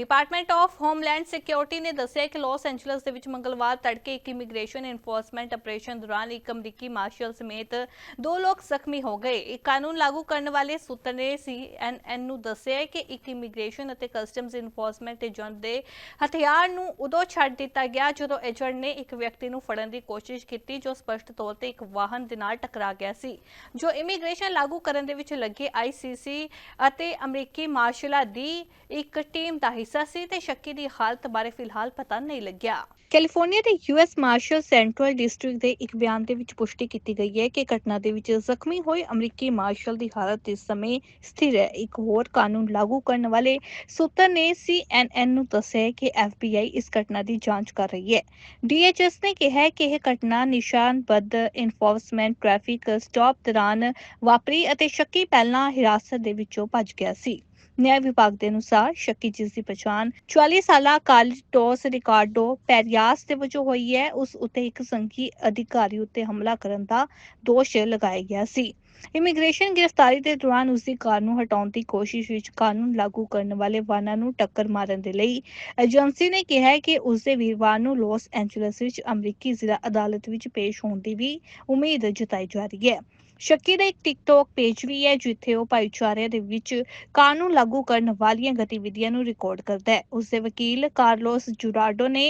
Department of homeland security ਨੇ ਦੱਸਿਆ ਕਿ ਲਾਸ ਐਂਜਲਸ ਦੇ ਵਿੱਚ ਮੰਗਲਵਾਰ ਤੜਕੇ ਇੱਕ ਇਮੀਗ੍ਰੇਸ਼ਨ ਇਨਫੋਰਸਮੈਂਟ ਆਪਰੇਸ਼ਨ ਦੌਰਾਨ ਇੱਕ ਅਮਰੀਕੀ ਮਾਰਸ਼ਲ ਸਮੇਤ ਦੋ ਲੋਕ ਜ਼ਖਮੀ ਹੋ ਗਏ। ਇਹ ਕਾਨੂੰਨ ਲਾਗੂ ਕਰਨ ਵਾਲੇ ਸੂਤਰ ਨੇ ਸੀਐਨਐਨ ਨੂੰ ਦੱਸਿਆ ਕਿ ਇੱਕ ਇਮੀਗ੍ਰੇਸ਼ਨ ਅਤੇ ਕਸਟਮਜ਼ ਇਨਫੋਰਸਮੈਂਟ ਏਜੰਟ ਦੇ ਹਥਿਆਰ ਨੂੰ ਉਦੋਂ ਛੱਡ ਦਿੱਤਾ ਗਿਆ ਜਦੋਂ ਏਜੰਟ ਨੇ ਇੱਕ ਵਿਅਕਤੀ ਨੂੰ ਫੜਨ ਦੀ ਕੋਸ਼ਿਸ਼ ਕੀਤੀ ਜੋ ਸਪਸ਼ਟ ਤੌਰ ਤੇ ਇੱਕ ਵਾਹਨ ਦੇ ਨਾਲ ਟਕਰਾ ਗਿਆ ਸੀ। ਜੋ ਇਮੀਗ੍ਰੇਸ਼ਨ ਲਾਗੂ ਕਰਨ ਦੇ ਵਿੱਚ ਲੱਗੇ ਆਈਸੀਸੀ ਅਤੇ ਅਮਰੀਕੀ ਮਾਰਸ਼ਲਾਂ ਦੀ ਇੱਕ ਟੀਮ ਦਾ ਹਿੱਸਾ ਸੀ ਤੇ ਸ਼ੱਕੀ ਦੀ ਹਾਲਤ ਬਾਰੇ ਫਿਲਹਾਲ ਪਤਾ ਨਹੀਂ ਲੱਗਿਆ। ਕੈਲੀਫੋਰਨੀਆ ਦੇ ਯੂਐਸ ਮਾਰਸ਼ਲ ਸੈਂਟਰਲ ਡਿਸਟ੍ਰਿਕਟ ਦੇ ਇੱਕ ਬਿਆਨ ਦੇ ਵਿੱਚ ਪੁਸ਼ਟੀ ਕੀਤੀ ਗਈ ਹੈ ਕਿ ਘਟਨਾ ਦੇ ਵਿੱਚ ਜ਼ਖਮੀ ਹੋਏ ਅਮਰੀਕੀ ਮਾਰਸ਼ਲ ਦੀ ਹਾਲਤ ਇਸ ਸਮੇਂ ਸਥਿਰ ਹੈ। ਇੱਕ ਹੋਰ ਕਾਨੂੰਨ ਲਾਗੂ ਕਰਨ ਵਾਲੇ ਸੂਤਰ ਨੇ ਸੀਐਨਐਨ ਨੂੰ ਦੱਸਿਆ ਕਿ ਐਫਬੀਆਈ ਇਸ ਘਟਨਾ ਦੀ ਜਾਂਚ ਕਰ ਰਹੀ ਹੈ। ਡੀਐਚਐਸ ਨੇ ਕਿਹਾ ਹੈ ਕਿ ਇਹ ਘਟਨਾ ਨਿਸ਼ਾਨਬੱਧ ਇਨਫੋਰਸਮੈਂਟ ਟ੍ਰੈਫਿਕ ਸਟਾਪ ਦੌਰਾਨ ਵਾਪਰੀ ਅਤੇ ਸ਼ੱਕੀ ਪਹਿਲਾਂ ਹਿਰਾਸਤ ਦੇ ਵਿੱਚੋਂ ਭੱਜ ਗਿਆ ਸੀ। ਨਿਆਂ ਵਿਭਾਗ ਦੇ ਅਨੁਸਾਰ ਸ਼ੱਕੀ ਜਿਸ ਦੀ ਪਛਾਣ 44 ਸਾਲਾ ਕਾਰਲੋਸ ਰਿਕਾਰਡੋ ਪੈਰੀਆਸ ਦੇ ਵਜੋਂ ਹੋਈ ਹੈ। ਉਸ ਉੱਤੇ ਇੱਕ ਸੰਘੀ ਅਧਿਕਾਰੀ ਉੱਤੇ ਹਮਲਾ ਕਰਨ ਦਾ ਦੋਸ਼ ਲਗਾਇਆ ਗਿਆ ਸੀ। ਇਮੀਗ੍ਰੇਸ਼ਨ ਗ੍ਰਿਫਤਾਰੀ ਦੇ ਦੌਰਾਨ ਉਸ ਦੀ ਕਾਰ ਨੂੰ ਹਟਾਉਣ ਦੀ ਕੋਸ਼ਿਸ਼ ਵਿੱਚ ਕਾਨੂੰਨ ਲਾਗੂ ਕਰਨ ਵਾਲੇ ਵਾਹਨਾਂ ਨੂੰ ਟੱਕਰ ਮਾਰਨ ਦੇ ਲਈ ਏਜੰਸੀ ਨੇ ਕਿਹਾ ਕਿ ਉਸ ਦੇ ਵੀਰਵਾਰ ਨੂੰ ਲਾਸ ਐਂਜਲਸ ਵਿੱਚ ਅਮਰੀਕੀ ਜ਼ਿਲ੍ਹਾ ਅਦਾਲਤ ਵਿੱਚ ਪੇਸ਼ ਹੋਣ ਦੀ ਵੀ ਉਮੀਦ ਜਤਾਈ ਜਾ ਰਹੀ ਹੈ। ਸ਼ੱਕੀ ਦਾ ਇੱਕ ਟਿਕਟੋਕ ਪੇਜ ਵੀ ਹੈ, ਜਿੱਥੇ ਉਹ ਭਾਈਚਾਰੇ ਦੇ ਵਿੱਚ ਕਾਨੂੰਨ ਲਾਗੂ ਕਰਨ ਵਾਲੀਆਂ ਗਤੀਵਿਧੀਆਂ ਨੂੰ ਰਿਕਾਰਡ ਕਰਦਾ ਹੈ। ਉਸ ਦੇ ਵਕੀਲ ਕਾਰਲੋਸ ਜੁਰਾਡੋ ਨੇ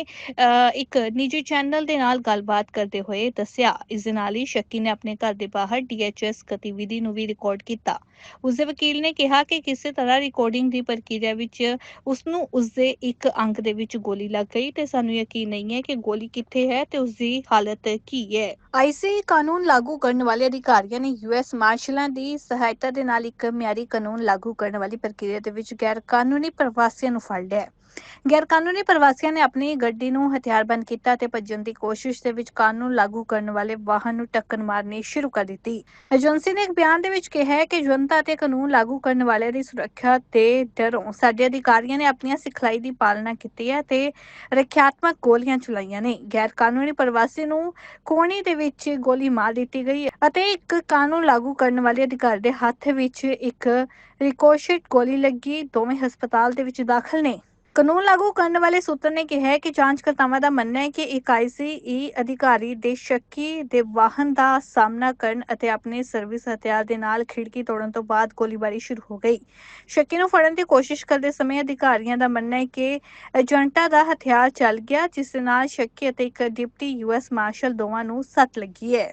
ਇੱਕ ਨਿੱਜੀ ਚੈਨਲ ਦੇ ਨਾਲ ਗੱਲਬਾਤ ਕਰਦੇ ਹੋਏ ਦੱਸਿਆ, ਇਸ ਦੇ ਨਾਲ ਹੀ ਸ਼ੱਕੀ ਨੇ ਆਪਣੇ ਘਰ ਦੇ ਬਾਹਰ ਡੀਐਚਐਸ ਗਤੀਵਿਧੀ ਨੂੰ ਵੀ ਰਿਕਾਰਡ ਕੀਤਾ। ਉਸ ਦੇ ਵਕੀਲ ਨੇ ਕਿਹਾ ਕਿ ਕਿਸੇ ਤਰ੍ਹਾਂ ਰਿਕਾਰਡਿੰਗ ਦੀ ਪ੍ਰਕਿਰਿਆ ਵਿੱਚ ਉਸ ਨੂੰ ਉਸ ਦੇ ਇੱਕ ਅੰਗ ਦੇ ਵਿੱਚ ਗੋਲੀ ਲੱਗ ਗਈ ਤੇ ਸਾਨੂੰ ਯਕੀਨ ਨਹੀਂ ਹੈ ਕਿ ਗੋਲੀ ਕਿੱਥੇ ਹੈ ਤੇ ਉਸ ਦੀ ਹਾਲਤ ਕੀ ਹੈ। ਆਈਸੀ ਕਾਨੂੰਨ ਲਾਗੂ ਕਰਨ ਵਾਲੇ ਅਧਿਕਾਰੀਆਂ ਨੇ ਯੂਐਸ ਮਾਰਸ਼ਲਾਂ ਦੀ ਸਹਾਇਤਾ ਦੇ ਨਾਲ ਇੱਕ ਮਿਆਰੀ ਕਾਨੂੰਨ ਲਾਗੂ ਕਰਨ ਵਾਲੀ ਪ੍ਰਕਿਰਿਆ ਦੇ ਵਿੱਚ ਗੈਰ ਕਾਨੂੰਨੀ ਪ੍ਰਵਾਸੀਆਂ ਨੂੰ ਫੜ ਲਿਆ ਹੈ। ਗੈਰ ਕਾਨੂੰਨੀ ਪ੍ਰਵਾਸੀਆਂ ਨੇ ਆਪਣੀ ਗੱਡੀ ਨੂੰ ਹਥਿਆਰਬੰਦ ਕੀਤਾ ਤੇ ਭੱਜਣ ਦੀ ਕੋਸ਼ਿਸ਼ ਦੇ ਵਿੱਚ ਕਾਨੂੰਨ ਲਾਗੂ ਕਰਨ ਵਾਲੇ ਵਾਹਨ ਨੂੰ ਟੱਕਰ ਮਾਰਨੀ ਸ਼ੁਰੂ ਕਰ ਦਿੱਤੀ। ਏਜੰਸੀ ਨੇ ਇੱਕ ਬਿਆਨ ਦੇ ਵਿੱਚ ਕਿਹਾ ਹੈ ਕਿ ਜਨਤਾ ਤੇ ਕਾਨੂੰਨ ਲਾਗੂ ਕਰਨ ਵਾਲਿਆਂ ਦੀ ਸੁਰੱਖਿਆ ਤੇ ਡਰੋਂ ਸਾਡੇ ਅਧਿਕਾਰੀਆਂ ਨੇ ਆਪਣੀਆਂ ਸਿਖਲਾਈ ਦੀ ਪਾਲਣਾ ਕੀਤੀ ਹੈ ਤੇ ਰੱਖਿਆਤਮਕ ਗੋਲੀਆਂ ਚਲਾਈਆਂ ਨੇ। ਗੈਰ ਕਾਨੂੰਨੀ ਪ੍ਰਵਾਸੀ ਨੂੰ ਕੋਣੀ ਦੇ ਵਿੱਚ ਗੋਲੀ ਮਾਰ ਦਿੱਤੀ ਗਈ ਅਤੇ ਇੱਕ ਕਾਨੂੰਨ ਲਾਗੂ ਕਰਨ ਵਾਲੇ ਅਧਿਕਾਰੀ ਦੇ ਹੱਥ ਵਿੱਚ ਇੱਕ ਰਿਕੋਸ਼ਟ ਗੋਲੀ ਲੱਗੀ। ਦੋਵੇਂ ਹਸਪਤਾਲ ਦੇ ਵਿੱਚ ਦਾਖਲ ਨੇ। ਕਾਨੂੰਨ ਲਾਗੂ ਕਰਨ ਵਾਲੇ ਸੂਤਰ ਨੇ ਕਿਹਾ ਹੈ ਕਿ ਜਾਂਚਕਰਤਾਵਾਂ ਦਾ ਮੰਨਣਾ ਹੈ ਕਿ ਇੱਕ ਆਈਸੀਈ ਅਧਿਕਾਰੀ ਦੇ ਸ਼ੱਕੀ ਦੇ ਵਾਹਨ ਦਾ ਸਾਹਮਣਾ ਕਰਨ ਅਤੇ ਆਪਣੇ ਸਰਵਿਸ ਹਥਿਆਰ ਦੇ ਨਾਲ ਖਿੜਕੀ ਤੋੜਨ ਤੋਂ ਬਾਅਦ ਗੋਲੀਬਾਰੀ ਸ਼ੁਰੂ ਹੋ ਗਈ। ਸ਼ੱਕੀ ਨੂੰ ਫੜਨ ਦੀ ਕੋਸ਼ਿਸ਼ ਕਰਦੇ ਸਮੇਂ ਅਧਿਕਾਰੀਆਂ ਦਾ ਮੰਨਣਾ ਹੈ ਕਿ ਏਜੰਟਾਂ ਦਾ ਹਥਿਆਰ ਚੱਲ ਗਿਆ, ਜਿਸ ਨਾਲ ਸ਼ੱਕੀ ਅਤੇ ਇੱਕ ਡਿਪਟੀ ਯੂਐਸ ਮਾਰਸ਼ਲ ਦੋਵਾਂ ਨੂੰ ਸੱਟ ਲੱਗੀ ਹੈ।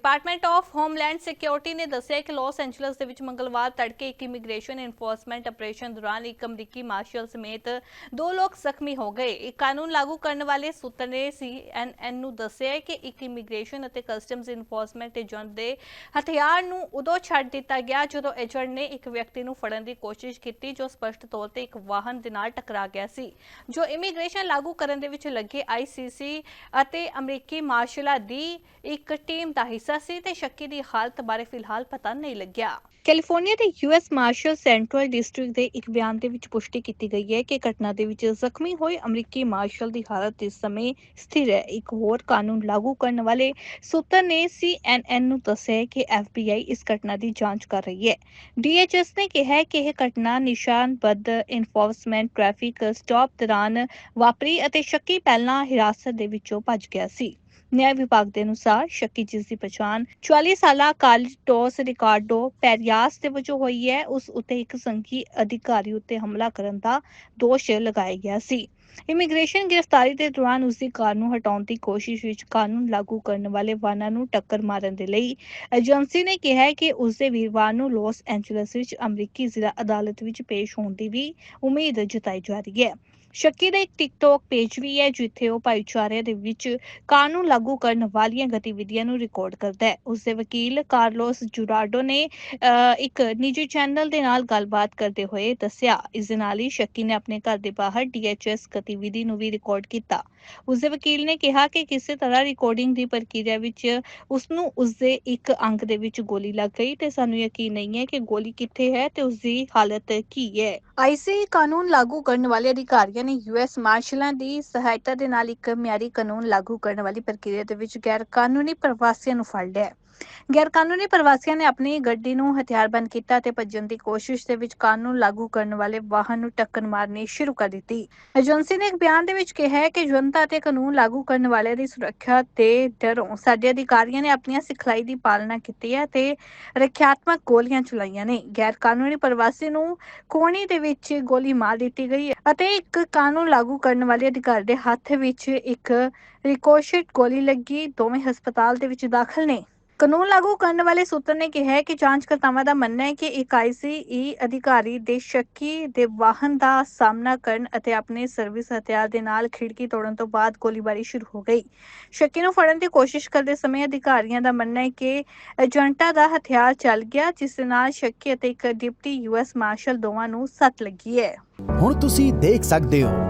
ਡਿਪਾਰਟਮੈਂਟ ਆਫ ਹੋਮਲੈਂਡ ਸਿਕਿਉਰਿਟੀ ਨੇ ਦੱਸਿਆ ਕਿ ਲਾਸ ਐਂਜਲਸ ਦੇ ਵਿੱਚ ਮੰਗਲਵਾਰ ਤੜਕੇ ਇੱਕ ਇਮੀਗ੍ਰੇਸ਼ਨ ਇਨਫੋਰਸਮੈਂਟ ਆਪਰੇਸ਼ਨ ਦੌਰਾਨ ਇੱਕ ਅਮਰੀਕੀ ਮਾਰਸ਼ਲ ਸਮੇਤ ਦੋ ਲੋਕ ਜ਼ਖਮੀ ਹੋ ਗਏ। ਇਹ ਕਾਨੂੰਨ ਲਾਗੂ ਕਰਨ ਵਾਲੇ ਸੂਤਰ ਨੇ ਸੀਐਨਐਨ ਨੂੰ ਦੱਸਿਆ ਕਿ ਇੱਕ ਇਮੀਗ੍ਰੇਸ਼ਨ ਅਤੇ ਕਸਟਮਜ਼ ਇਨਫੋਰਸਮੈਂਟ ਏਜੰਟ ਦੇ ਹਥਿਆਰ ਨੂੰ ਉਦੋਂ ਛੱਡ ਦਿੱਤਾ ਗਿਆ ਜਦੋਂ ਏਜੰਟ ਨੇ ਇੱਕ ਵਿਅਕਤੀ ਨੂੰ ਫੜਨ ਦੀ ਕੋਸ਼ਿਸ਼ ਕੀਤੀ ਜੋ ਸਪਸ਼ਟ ਤੌਰ ਤੇ ਇੱਕ ਵਾਹਨ ਦੇ ਨਾਲ ਟਕਰਾ ਗਿਆ ਸੀ। ਜੋ ਇਮੀਗ੍ਰੇਸ਼ਨ ਲਾਗੂ ਕਰਨ ਦੇ ਵਿੱਚ ਲੱਗੇ ਆਈਸੀਸੀ ਅਤੇ ਅਮਰੀਕੀ ਮਾਰਸ਼ਲਾਂ ਦੀ ਇੱਕ ਟੀਮ ਦਾ ਹਿੱਸਾ ਸੀ ਤੇ ਸ਼ੱਕੀ ਦੀ ਹਾਲਤ ਬਾਰੇ ਫਿਲਹਾਲ ਪਤਾ ਨਹੀਂ ਲੱਗਿਆ। ਕੈਲੀਫੋਰਨੀਆ ਦੇ ਯੂਐਸ ਮਾਰਸ਼ਲ ਸੈਂਟਰਲ ਡਿਸਟ੍ਰਿਕਟ ਦੇ ਇੱਕ ਬਿਆਨ ਦੇ ਵਿੱਚ ਪੁਸ਼ਟੀ ਕੀਤੀ ਗਈ ਹੈ ਕਿ ਘਟਨਾ ਦੇ ਵਿੱਚ ਜ਼ਖਮੀ ਹੋਏ ਅਮਰੀਕੀ ਮਾਰਸ਼ਲ ਦੀ ਹਾਲਤ ਇਸ ਸਮੇਂ ਸਥਿਰ ਹੈ। ਇੱਕ ਹੋਰ ਕਾਨੂੰਨ ਲਾਗੂ ਕਰਨ ਵਾਲੇ ਸੂਤਰ ਨੇ ਸੀਐਨਐਨ ਨੂੰ ਦੱਸਿਆ ਕਿ ਐਫਬੀਆਈ ਇਸ ਘਟਨਾ ਦੀ ਜਾਂਚ ਕਰ ਰਹੀ ਹੈ। ਡੀਐਚਐਸ ਨੇ ਕਿਹਾ ਕਿ ਇਹ ਘਟਨਾ ਨਿਸ਼ਾਨਬੱਧ ਇਨਫੋਰਸਮੈਂਟ ਟ੍ਰੈਫਿਕ ਸਟਾਪ ਦੌਰਾਨ ਵਾਪਰੀ ਅਤੇ ਸ਼ੱਕੀ ਪਹਿਲਾਂ ਹਿਰਾਸਤ ਦੇ ਵਿੱਚੋਂ ਭੱਜ ਗਿਆ ਸੀ। ਨਿਆਂ ਵਿਭਾਗ ਦੇ ਅਨੁਸਾਰ ਸ਼ੱਕੀ ਜਿਸ ਦੀ ਪਛਾਣ 44 ਸਾਲਾ ਕਾਰਲੋਸ ਰਿਕਾਰਡੋ ਪੈਰੀਆਸ ਦੇ ਵਜੋਂ ਹੋਈ ਹੈ। ਉਸ ਉੱਤੇ ਇੱਕ ਸੰਘੀ ਅਧਿਕਾਰੀ ਉੱਤੇ ਹਮਲਾ ਕਰਨ ਦਾ ਦੋਸ਼ ਲਗਾਇਆ ਗਿਆ ਸੀ। ਇਮੀਗ੍ਰੇਸ਼ਨ ਗ੍ਰਿਫਤਾਰੀ ਦੇ ਦੌਰਾਨ ਉਸ ਦੀ ਕਾਰ ਨੂੰ ਹਟਾਉਣ ਦੀ ਕੋਸ਼ਿਸ਼ ਵਿੱਚ ਕਾਨੂੰਨ ਲਾਗੂ ਕਰਨ ਵਾਲੇ ਵਾਹਨਾਂ ਨੂੰ ਟੱਕਰ ਮਾਰਨ ਦੇ ਲਈ ਏਜੰਸੀ ਨੇ ਕਿਹਾ ਹੈ ਕਿ ਉਸ ਦੇ ਵੀਰਵਾਰ ਨੂੰ ਲਾਸ ਐਂਜਲਸ ਵਿੱਚ ਅਮਰੀਕੀ ਜ਼ਿਲ੍ਹਾ ਅਦਾਲਤ ਵਿੱਚ ਪੇਸ਼ ਹੋਣ ਦੀ ਵੀ ਉਮੀਦ ਜਤਾਈ ਜਾ ਰਹੀ ਹੈ। ਸ਼ੱਕੀ ਦਾ ਇੱਕ ਟਿਕਟੋਕ ਪੇਜ ਵੀ ਹੈ, ਜਿੱਥੇ ਉਹ ਭਾਈਚਾਰੇ ਦੇ ਵਿੱਚ ਕਾਨੂੰਨ ਲਾਗੂ ਕਰਨ ਵਾਲੀਆਂ ਗਤੀਵਿਧੀਆਂ ਨੂੰ ਰਿਕਾਰਡ ਕਰਦਾ ਹੈ। ਉਸ ਦੇ ਵਕੀਲ ਕਾਰਲੋਸ ਜੁਰਾਡੋ ਨੇ ਇੱਕ ਨਿੱਜੀ ਚੈਨਲ ਦੇ ਨਾਲ ਗੱਲਬਾਤ ਕਰਦੇ ਹੋਏ ਦੱਸਿਆ, ਇਸ ਦੇ ਨਾਲ ਹੀ ਸ਼ੱਕੀ ਨੇ ਆਪਣੇ ਘਰ ਦੇ ਬਾਹਰ ਡੀਐਚਐਸ ਗਤੀਵਿਧੀ ਨੂੰ ਵੀ ਰਿਕਾਰਡ ਕੀਤਾ। ਉਸ ਦੇ ਵਕੀਲ ਨੇ ਕਿਹਾ ਕਿ ਕਿਸੇ ਤਰ੍ਹਾਂ ਰਿਕਾਰਡਿੰਗ ਦੀ ਪ੍ਰਕਿਰਿਆ ਵਿੱਚ ਉਸ ਨੂੰ ਉਸ ਦੇ ਇੱਕ ਅੰਗ ਦੇ ਵਿੱਚ ਗੋਲੀ ਲੱਗ ਗਈ ਤੇ ਸਾਨੂੰ ਯਕੀਨ ਨਹੀਂ ਹੈ ਕਿ ਗੋਲੀ ਕਿੱਥੇ ਹੈ ਤੇ ਉਸ ਦੀ ਹਾਲਤ ਕੀ ਹੈ। ਆਈਸੀਆਈ ਕਾਨੂੰਨ ਲਾਗੂ ਕਰਨ ਵਾਲੇ ਅਧਿਕਾਰੀਆਂ ਨੇ ਯੂਐਸ ਮਾਰਸ਼ਲਾਂ ਦੀ ਸਹਾਇਤਾ ਦੇ ਨਾਲ ਇੱਕ ਮਿਆਰੀ ਕਾਨੂੰਨ ਲਾਗੂ ਕਰਨ ਵਾਲੀ ਪ੍ਰਕਿਰਿਆ ਦੇ ਵਿੱਚ ਗੈਰ ਕਾਨੂੰਨੀ ਪ੍ਰਵਾਸੀਆਂ ਨੂੰ ਫੜ ਲਿਆ ਹੈ। ਗੈਰ ਕਾਨੂੰਨੀ ਪ੍ਰਵਾਸੀਆਂ ਨੇ ਆਪਣੀ ਗੱਡੀ ਨੂੰ ਹਥਿਆਰਬੰਦ ਕੀਤਾ ਤੇ ਭੱਜਣ ਦੀ ਕੋਸ਼ਿਸ਼ ਦੇ ਵਿੱਚ ਕਾਨੂੰਨ ਲਾਗੂ ਕਰਨ ਵਾਲੇ ਵਾਹਨ ਨੂੰ ਟੱਕਰ ਮਾਰਨੀ ਸ਼ੁਰੂ ਕਰ ਦਿੱਤੀ। ਏਜੰਸੀ ਨੇ ਇੱਕ ਬਿਆਨ ਦੇ ਵਿੱਚ ਕਿਹਾ ਹੈ ਕਿ ਜਨਤਾ ਅਤੇ ਕਾਨੂੰਨ ਲਾਗੂ ਕਰਨ ਵਾਲਿਆਂ ਦੀ ਸੁਰੱਖਿਆ ਤੇ ਡਰੋਂ ਸਾਡੇ ਅਧਿਕਾਰੀਆਂ ਨੇ ਆਪਣੀਆਂ ਸਿਖਲਾਈ ਦੀ ਪਾਲਣਾ ਕੀਤੀ ਹੈ ਤੇ ਰੱਖਿਆਤਮਕ ਗੋਲੀਆਂ ਚਲਾਈਆਂ ਨੇ। ਗੈਰ ਕਾਨੂੰਨੀ ਪ੍ਰਵਾਸੀ ਨੂੰ ਕੋਣੀ ਦੇ ਵਿੱਚ ਗੋਲੀ ਮਾਰ ਦਿੱਤੀ ਗਈ ਅਤੇ ਇੱਕ ਕਾਨੂੰਨ ਲਾਗੂ ਕਰਨ ਵਾਲੇ ਅਧਿਕਾਰੀ ਦੇ ਹੱਥ ਵਿੱਚ ਇੱਕ ਰਿਕੋਸ਼ਟ ਗੋਲੀ ਲੱਗੀ। ਦੋਵੇਂ ਹਸਪਤਾਲ ਦੇ ਵਿੱਚ ਦਾਖਲ ਨੇ। ਕਾਨੂੰਨ ਲਾਗੂ ਕਰਨ ਵਾਲੇ ਸੂਤਰ ਨੇ ਕਿਹਾ ਹੈ ਕਿ ਜਾਂਚਕਰਤਾਵਾਂ ਦਾ ਮੰਨਣਾ ਹੈ ਕਿ ਇੱਕ ਆਈਸੀਈ ਅਧਿਕਾਰੀ ਦੇ ਸ਼ੱਕੀ ਦੇ ਵਾਹਨ ਦਾ ਸਾਹਮਣਾ ਕਰਨ ਅਤੇ ਆਪਣੇ ਸਰਵਿਸ ਹਥਿਆਰ ਦੇ ਨਾਲ ਖਿੜਕੀ ਤੋੜਨ ਤੋਂ ਬਾਅਦ ਗੋਲੀਬਾਰੀ ਸ਼ੁਰੂ ਹੋ ਗਈ। ਸ਼ੱਕੀ ਨੂੰ ਫੜਨ ਦੀ ਕੋਸ਼ਿਸ਼ ਕਰਦੇ ਸਮੇਂ ਅਧਿਕਾਰੀਆਂ ਦਾ ਮੰਨਣਾ ਹੈ ਕਿ ਏਜੰਟਾਂ ਦਾ ਹਥਿਆਰ ਚੱਲ ਗਿਆ, ਜਿਸ ਨਾਲ ਸ਼ੱਕੀ ਅਤੇ ਇੱਕ ਡਿਪਟੀ ਯੂਐਸ ਮਾਰਸ਼ਲ ਦੋਵਾਂ ਨੂੰ ਸੱਟ ਲੱਗੀ ਹੈ। ਹੁਣ ਤੁਸੀਂ ਦੇਖ ਸਕਦੇ ਹੋ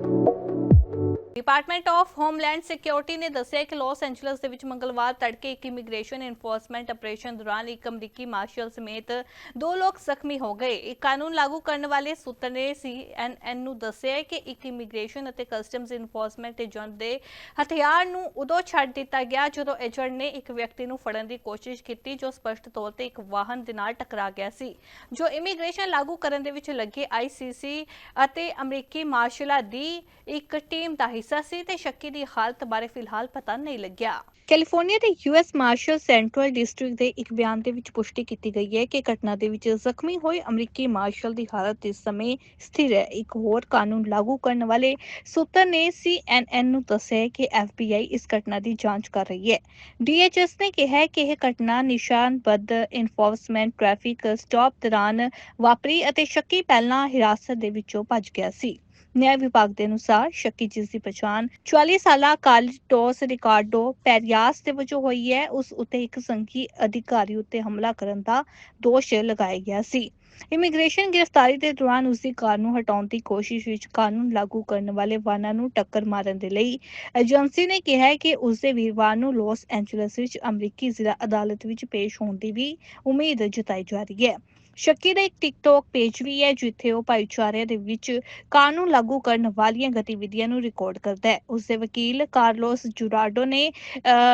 ਡਿਪਾਰਟਮੈਂਟ ਆਫ ਹੋਮਲੈਂਡ ਸਿਕਿਉਰਿਟੀ ਨੇ ਦੱਸਿਆ ਕਿ ਲਾਸ ਐਂਜਲਸ ਦੇ ਵਿੱਚ ਮੰਗਲਵਾਰ ਤੜਕੇ ਇੱਕ ਇਮੀਗ੍ਰੇਸ਼ਨ ਇਨਫੋਰਸਮੈਂਟ ਆਪਰੇਸ਼ਨ ਦੌਰਾਨ ਇੱਕ ਅਮਰੀਕੀ ਮਾਰਸ਼ਲ ਸਮੇਤ ਦੋ ਲੋਕ ਜ਼ਖਮੀ ਹੋ ਗਏ। ਇਹ ਕਾਨੂੰਨ ਲਾਗੂ ਕਰਨ ਵਾਲੇ ਸੂਤਰ ਨੇ ਸੀਐਨਐਨ ਨੂੰ ਦੱਸਿਆ ਕਿ ਇੱਕ ਇਮੀਗ੍ਰੇਸ਼ਨ ਅਤੇ ਕਸਟਮਜ਼ ਇਨਫੋਰਸਮੈਂਟ ਏਜੰਟ ਦੇ ਹਥਿਆਰ ਨੂੰ ਉਦੋਂ ਛੱਡ ਦਿੱਤਾ ਗਿਆ ਜਦੋਂ ਏਜੰਟ ਨੇ ਇੱਕ ਵਿਅਕਤੀ ਨੂੰ ਫੜਨ ਦੀ ਕੋਸ਼ਿਸ਼ ਕੀਤੀ ਜੋ ਸਪਸ਼ਟ ਤੌਰ ਤੇ ਇੱਕ ਵਾਹਨ ਦੇ ਨਾਲ ਟਕਰਾ ਗਿਆ ਸੀ। ਜੋ ਇਮੀਗ੍ਰੇਸ਼ਨ ਲਾਗੂ ਕਰਨ ਦੇ ਵਿੱਚ ਲੱਗੇ ਆਈਸੀਸੀ ਅਤੇ ਅਮਰੀਕੀ ਮਾਰਸ਼ਲਾਂ ਦੀ ਇੱਕ ਟੀਮ ਦਾ ਹਿੱਸਾ ਸੀ ਤੇ ਸ਼ੱਕੀ ਦੀ ਹਾਲਤ ਬਾਰੇ ਫਿਲਹਾਲ ਪਤਾ ਨਹੀਂ ਲੱਗਿਆ। ਕੈਲੀਫੋਰਨੀਆ ਦੇ ਯੂਐਸ ਮਾਰਸ਼ਲ ਸੈਂਟਰਲ ਡਿਸਟ੍ਰਿਕਟ ਦੇ ਇੱਕ ਬਿਆਨ ਦੇ ਵਿੱਚ ਪੁਸ਼ਟੀ ਕੀਤੀ ਗਈ ਹੈ ਕਿ ਘਟਨਾ ਦੇ ਵਿੱਚ ਜ਼ਖਮੀ ਹੋਏ ਅਮਰੀਕੀ ਮਾਰਸ਼ਲ ਦੀ ਹਾਲਤ ਇਸ ਸਮੇਂ ਸਥਿਰ ਹੈ। ਇੱਕ ਹੋਰ ਕਾਨੂੰਨ ਲਾਗੂ ਕਰਨ ਵਾਲੇ ਸੂਤਰ ਨੇ ਸੀਐਨਐਨ ਨੂੰ ਦੱਸਿਆ ਹੈ ਕਿ ਐਫਬੀਆਈ ਇਸ ਘਟਨਾ ਦੀ ਜਾਂਚ ਕਰ ਰਹੀ ਹੈ। ਡੀਐਚਐਸ ਨੇ ਕਿਹਾ ਕਿ ਇਹ ਘਟਨਾ ਨਿਸ਼ਾਨਬੱਧ ਇਨਫੋਰਸਮੈਂਟ ਟ੍ਰੈਫਿਕ ਸਟਾਪ ਦੌਰਾਨ ਵਾਪਰੀ ਅਤੇ ਸ਼ੱਕੀ ਪਹਿਲਾਂ ਹਿਰਾਸਤ ਦੇ ਵਿੱਚੋਂ ਭੱਜ ਗਿਆ ਸੀ। ਨਿਆਂ ਵਿਭਾਗ ਦੇ ਅਨੁਸਾਰ ਸ਼ੱਕੀ ਜਿਸ ਦੀ ਪਛਾਣ 44 ਸਾਲਾ ਕਾਰਲੋਸ ਰਿਕਾਰਡੋ ਪੈਰੀਆਸ ਦੇ ਵਜੋਂ ਹੋਈ ਹੈ। ਉਸ ਉੱਤੇ ਇੱਕ ਸੰਘੀ ਅਧਿਕਾਰੀ ਉੱਤੇ ਹਮਲਾ ਕਰਨ ਦਾ ਦੋਸ਼ ਲਗਾਇਆ ਗਿਆ ਸੀ। ਇਮੀਗ੍ਰੇਸ਼ਨ ਗ੍ਰਿਫਤਾਰੀ ਦੇ ਦੌਰਾਨ ਉਸ ਦੀ ਕਾਰ ਨੂੰ ਹਟਾਉਣ ਦੀ ਕੋਸ਼ਿਸ਼ ਵਿੱਚ ਕਾਨੂੰਨ ਲਾਗੂ ਕਰਨ ਵਾਲੇ ਵਾਹਨਾਂ ਨੂੰ ਟੱਕਰ ਮਾਰਨ ਦੇ ਲਈ ਏਜੰਸੀ ਨੇ ਕਿਹਾ ਹੈ ਕਿ ਉਸ ਦੇ ਵੀਰਵਾਰ ਨੂੰ ਲਾਸ ਐਂਜਲਸ ਵਿੱਚ ਅਮਰੀਕੀ ਜ਼ਿਲ੍ਹਾ ਅਦਾਲਤ ਵਿੱਚ ਪੇਸ਼ ਹੋਣ ਦੀ ਵੀ ਉਮੀਦ ਜਤਾਈ ਜਾ ਰਹੀ ਹੈ। ਸ਼ੱਕੀ ਦਾ ਇੱਕ ਟਿਕਟੋਕ ਪੇਜ ਵੀ ਹੈ, ਜਿੱਥੇ ਉਹ ਭਾਈਚਾਰੇ ਦੇ ਵਿੱਚ ਕਾਨੂੰਨ ਲਾਗੂ ਕਰਨ ਵਾਲੀਆਂ ਗਤੀਵਿਧੀਆਂ ਨੂੰ ਰਿਕਾਰਡ ਕਰਦਾ ਹੈ। ਉਸ ਦੇ ਵਕੀਲ ਕਾਰਲੋਸ ਜੁਰਾਡੋ ਨੇ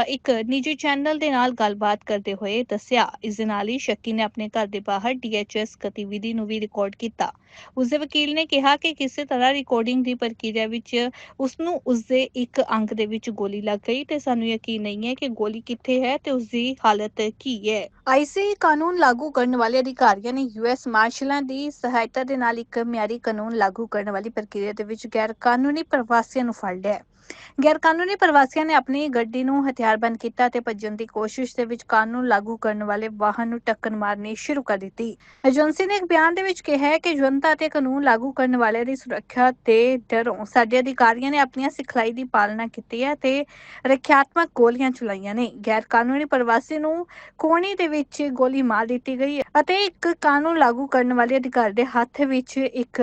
ਇੱਕ ਨਿੱਜੀ ਚੈਨਲ ਦੇ ਨਾਲ ਗੱਲਬਾਤ ਕਰਦੇ ਹੋਏ ਦੱਸਿਆ, ਇਸ ਦੇ ਨਾਲ ਹੀ ਸ਼ੱਕੀ ਨੇ ਆਪਣੇ ਘਰ ਦੇ ਬਾਹਰ ਡੀਐਚਐਸ ਗਤੀਵਿਧੀ ਨੂੰ ਵੀ ਰਿਕਾਰਡ ਕੀਤਾ। ਉਸ ਦੇ ਵਕੀਲ ਨੇ ਕਿਹਾ ਕਿ ਕਿਸੇ ਤਰ੍ਹਾਂ ਰਿਕਾਰਡਿੰਗ ਦੀ ਪ੍ਰਕਿਰਿਆ ਵਿੱਚ ਉਸ ਨੂੰ ਉਸ ਦੇ ਇੱਕ ਅੰਗ ਦੇ ਵਿੱਚ ਗੋਲੀ ਲੱਗ ਗਈ ਤੇ ਸਾਨੂੰ ਯਕੀਨ ਨਹੀਂ ਹੈ ਕਿ ਗੋਲੀ ਕਿੱਥੇ ਹੈ ਤੇ ਉਸ ਦੀ ਹਾਲਤ ਕੀ ਹੈ। ਆਈਸੀਆਈ ਕਾਨੂੰਨ ਲਾਗੂ ਕਰਨ ਵਾਲੇ ਅਧਿਕਾਰੀਆਂ ਨੇ ਯੂਐਸ ਮਾਰਸ਼ਲਾਂ ਦੀ ਸਹਾਇਤਾ ਦੇ ਨਾਲ ਇੱਕ ਮਿਆਰੀ ਕਾਨੂੰਨ ਲਾਗੂ ਕਰਨ ਵਾਲੀ ਪ੍ਰਕਿਰਿਆ ਦੇ ਵਿੱਚ ਗੈਰ ਕਾਨੂੰਨੀ ਪ੍ਰਵਾਸੀਆਂ ਨੂੰ ਫੜ ਲਿਆ ਹੈ। ਗੈਰ ਕਾਨੂੰਨੀ ਪ੍ਰਵਾਸੀਆਂ ਨੇ ਆਪਣੀ ਗੱਡੀ ਨੂੰ ਹਥਿਆਰਬੰਦ ਕੀਤਾ ਤੇ ਭੱਜਣ ਦੀ ਕੋਸ਼ਿਸ਼ ਦੇ ਵਿੱਚ ਕਾਨੂੰਨ ਲਾਗੂ ਕਰਨ ਵਾਲੇ ਵਾਹਨ ਨੂੰ ਟੱਕਰ ਮਾਰਨੀ ਸ਼ੁਰੂ ਕਰ ਦਿੱਤੀ। ਏਜੰਸੀ ਨੇ ਇੱਕ ਬਿਆਨ ਦੇ ਵਿੱਚ ਕਿਹਾ ਹੈ ਕਿ ਜਨਤਾ ਅਤੇ ਕਾਨੂੰਨ ਲਾਗੂ ਕਰਨ ਵਾਲਿਆਂ ਦੀ ਸੁਰੱਖਿਆ ਤੇ ਡਰੋਂ ਸਾਡੇ ਅਧਿਕਾਰੀਆਂ ਨੇ ਆਪਣੀਆਂ ਸਿਖਲਾਈ ਦੀ ਪਾਲਣਾ ਕੀਤੀ ਹੈ ਤੇ ਰੱਖਿਆਤਮਕ ਗੋਲੀਆਂ ਚਲਾਈਆਂ ਨੇ। ਗੈਰ ਕਾਨੂੰਨੀ ਪ੍ਰਵਾਸੀ ਨੂੰ ਕੋਣੀ ਦੇ ਵਿੱਚ ਗੋਲੀ ਮਾਰ ਦਿੱਤੀ ਗਈ ਅਤੇ ਇੱਕ ਕਾਨੂੰਨ ਲਾਗੂ ਕਰਨ ਵਾਲੇ ਅਧਿਕਾਰੀ ਦੇ ਹੱਥ ਵਿੱਚ ਇੱਕ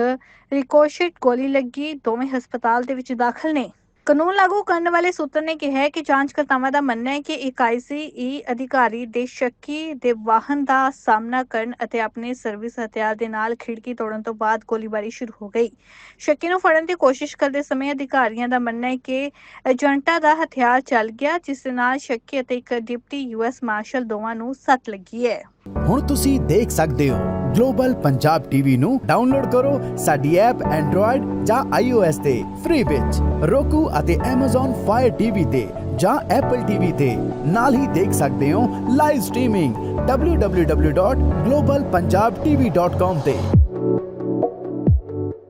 ਰਿਕੋਸ਼ਟ ਗੋਲੀ ਲੱਗੀ। ਦੋਵੇਂ ਹਸਪਤਾਲ ਦੇ ਵਿੱਚ ਦਾਖਲ ਨੇ। ਕਾਨੂੰਨ ਲਾਗੂ ਕਰਨ ਵਾਲੇ ਸੂਤਰ ਨੇ ਕਿਹਾ ਹੈ ਕਿ ਜਾਂਚਕਰਤਾਵਾਂ ਦਾ ਮੰਨਣਾ ਹੈ ਕਿ ਇੱਕ ਈ ਅਧਿਕਾਰੀ ਦੇ ਸ਼ੱਕੀ ਦੇ ਵਾਹਨ ਦਾ ਸਾਹਮਣਾ ਕਰਨ ਅਤੇ ਆਪਣੇ ਸਰਵਿਸ ਹਥਿਆਰ ਦੇ ਨਾਲ ਖਿੜਕੀ ਤੋੜਨ ਤੋਂ ਬਾਅਦ ਗੋਲੀਬਾਰੀ ਸ਼ੁਰੂ ਹੋ ਗਈ। ਸ਼ੱਕੀ ਨੂੰ ਫੜਨ ਦੀ ਕੋਸ਼ਿਸ਼ ਕਰਦੇ ਸਮੇਂ ਅਧਿਕਾਰੀਆਂ ਦਾ ਮੰਨਣਾ ਹੈ ਕਿ ਏਜੰਟਾਂ ਦਾ ਹਥਿਆਰ ਚੱਲ ਗਿਆ, ਜਿਸ ਨਾਲ ਸ਼ੱਕੀ ਅਤੇ ਇੱਕ ਡਿਪਟੀ ਯੂਐਸ ਮਾਰਸ਼ਲ ਦੋਵਾਂ ਨੂੰ ਸੱਟ ਲੱਗੀ ਹੈ। ਹੁਣ ਤੁਸੀਂ ਦੇਖ ਸਕਦੇ ਹੋ ਗਲੋਬਲ ਪੰਜਾਬ ਟੀਵੀ ਨੂੰ ਡਾਊਨਲੋਡ ਕਰੋ ਸਾਡੀ ਐਪ ਐਂਡਰੋਇਡ ਜਾਂ iOS ਤੇ ਫ੍ਰੀ ਵਿੱਚ। Roku ਅਤੇ Amazon Fire TV ਤੇ ਜਾਂ Apple TV ਤੇ। ਨਾਲ ਹੀ ਦੇਖ ਸਕਦੇ ਹੋ ਲਾਈਵ ਸਟ੍ਰੀਮਿੰਗ www.globalpunjabtv.com ਤੇ।